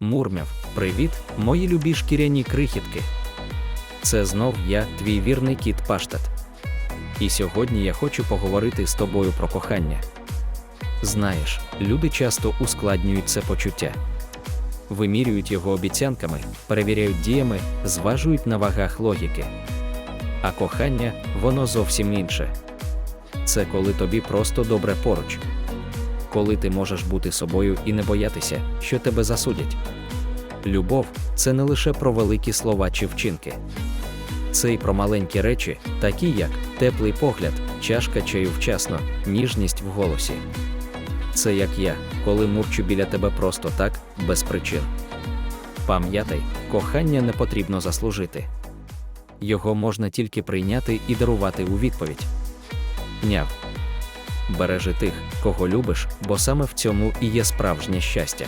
Мурмяв, привіт, мої любі шкіряні крихітки. Це знов я, твій вірний кіт Паштет. І сьогодні я хочу поговорити з тобою про кохання. Знаєш, люди часто ускладнюють це почуття. Вимірюють його обіцянками, перевіряють діями, зважують на вагах логіки. А кохання воно зовсім інше. Це коли тобі просто добре поруч. Коли ти можеш бути собою і не боятися, що тебе засудять. Любов це не лише про великі слова чи вчинки. Це й про маленькі речі, такі як теплий погляд, чашка чаю вчасно, ніжність в голосі. Це як я, коли мурчу біля тебе просто так, без причин. Пам'ятай, кохання не потрібно заслужити. Його можна тільки прийняти і дарувати у відповідь. Няв. Бережи тих, кого любиш, бо саме в цьому і є справжнє щастя.